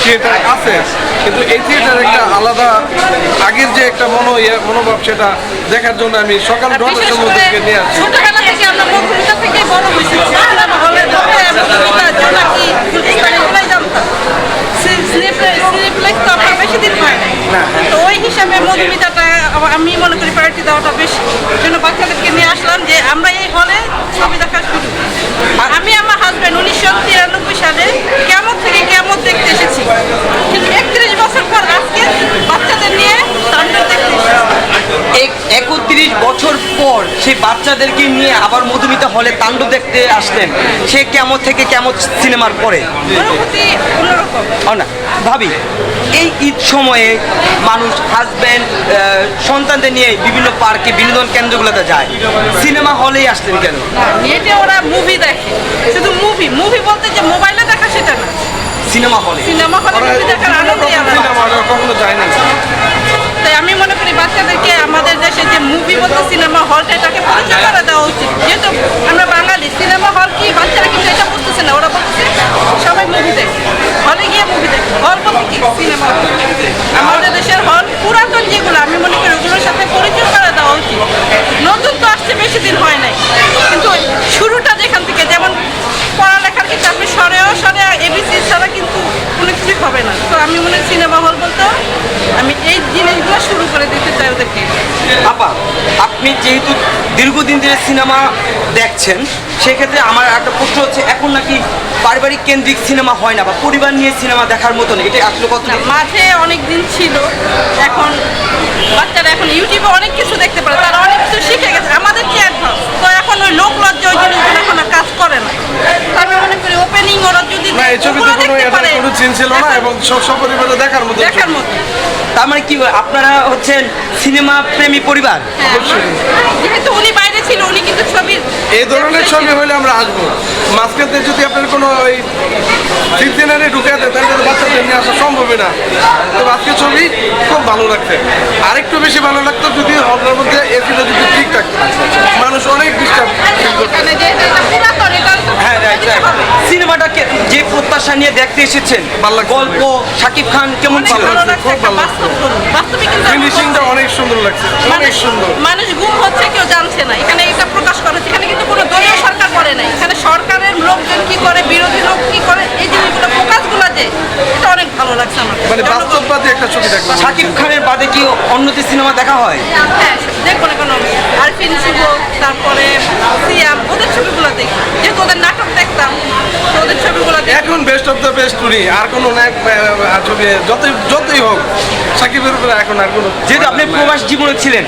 Theatre আছে। কিন্তু এই থিয়েটার একটা আলাদা আগের যে একটা মনো ইয়ে মনোভাব সেটা দেখার জন্য আমি সকাল নটার সময় নিয়ে থেকে নাই। তো ওই হিসাবে মধুমিতাটা আমি মনে করি প্রায়োরিটি দেওয়াটা বেশি জন্য বাচ্চাদেরকে নিয়ে আসলাম যে আমরা এই হলে ছবি দেখা শুরু আমি আমার হাজব্যান্ড উনিশশো তিরানব্বই সালে কেমন থেকে কেমন দেখতে এসেছি কিন্তু একত্রিশ বছর পর আজকে বাচ্চাদের নিয়ে তাণ্ডব দেখতে এসেছি একত্রিশ বছর পর সেই বাচ্চাদেরকে নিয়ে আবার মধুমিতা হলে তাণ্ডব দেখতে আসলেন। সে কেমন থেকে কেমন সিনেমার পরে? না ভাবি এই ঈদ সময়ে মানুষ হাজব্যান্ড সন্তানদের নিয়ে বিভিন্ন পার্কে বিনোদন কেন্দ্রগুলোতে যায়। সিনেমা হলেই আসলেন কেন? নেটে ওরা মুভি দেখে। শুধু মুভি মুভি বলতে যে মোবাইলে দেখা সেটা না। সিনেমা হলে। সিনেমা হলে মুভি দেখার হলে কখনো যায় না সিনেমা হলটা এটাকে পরিচয় করে দেওয়া উচিত। যেহেতু আমরা বাঙালি সিনেমা হল কি বাচ্চারা কিন্তু এটা বুঝতেছে না। ওরা বলতেছে, সবাই মুভি দেখে। হলে গিয়ে মুভি দেখে। হল বলতে কি? সিনেমা আমাদের দেশের হল পুরাতন যেগুলো, আমি মনে করি ওগুলোর সাথে পরিচয় করে দেওয়া উচিত। নতুন তো আসছে, বেশি দিন হয় নাই। কিন্তু শুরুটা যেখান থেকে, যেমন পড়ালেখার ক্ষেত্রে আপনি সরেও সরে এবিসি ছাড়া কিন্তু কোনো কিছুই হবে না। তো আমি মনে সিনেমা হল বলতে, আমি এই জিনিসগুলো শুরু করে আপা আপনি যেহেতু দীর্ঘদিন ধরে সিনেমা দেখছেন, সেক্ষেত্রে আমার একটা প্রশ্ন হচ্ছে, এখন নাকি পারিবারিক কেন্দ্রিক সিনেমা হয় না বা পরিবার নিয়ে সিনেমা দেখার মতো নেই এটা আসলে কত মাঝে অনেক দিন ছিল, এখন বাচ্চারা এখন ইউটিউবে অনেক কিছু দেখতে পারে, তারা অনেক কিছু শিখে গেছে। আমাদের কি অ্যাডভান্স তো এখন ওই লোক লজ্জা ওই জিনিসগুলো এখন আর কাজ করে না তো আমি মনে করি ওপেনিং ওরা যদি না এই ছবিতে ওগুলো কোনো চিন ছিল না এবং সব সপরিবারে দেখার মতো দেখার ছবি। মতো। তার মানে কি আপনারা হচ্ছেন সিনেমা প্রেমী পরিবার? হ্যাঁ, যেহেতু উনি বাইরে ছিল উনি কিন্তু ছবির এই ধরনের ছবি হলে আমরা আসব। মাঝখানে যদি আপনার কোনো ওই সিনসিনারি ঢুকে দেয় তাহলে তো বাচ্চাদের নিয়ে আসা সম্ভবই না। তো আজকে ছবি খুব ভালো লাগছে। আরেকটু বেশি ভালো লাগতো যদি হলের মধ্যে এসিটা যদি ঠিক থাকতো মানুষ অনেক ডিস্টার্ব প্রত্যাশা নিয়ে দেখতে এসেছেন। গল্প শাকিব খান কেমন ফিনিশিংটা অনেক সুন্দর লাগছে অনেক সুন্দর। মানুষ গুম হচ্ছে কেউ জানছে না। এখানে এটা প্রকাশ করে এখানে কিন্তু কোনো দলীয় সরকার করে নাই। এখানে সরকারের লোকজন কি করে বিরোধী লোক কি করে এই জিনিসগুলো ফোকাসগুলো যে এটা অনেক ভালো লাগছে আমার। মানে বাস্তববাদী একটা ছবি দেখলাম। শাকিব খানের বাদে কি অন্যদের সিনেমা দেখা হয়? হ্যাঁ যে বেস্ট অফ দ্য বেস্ট উনি, আর কোনো নায়ক যতই যতই হোক, সাকিবের উপরে এখন আর কোনো যেহেতু আপনি প্রবাস জীবনে ছিলেন।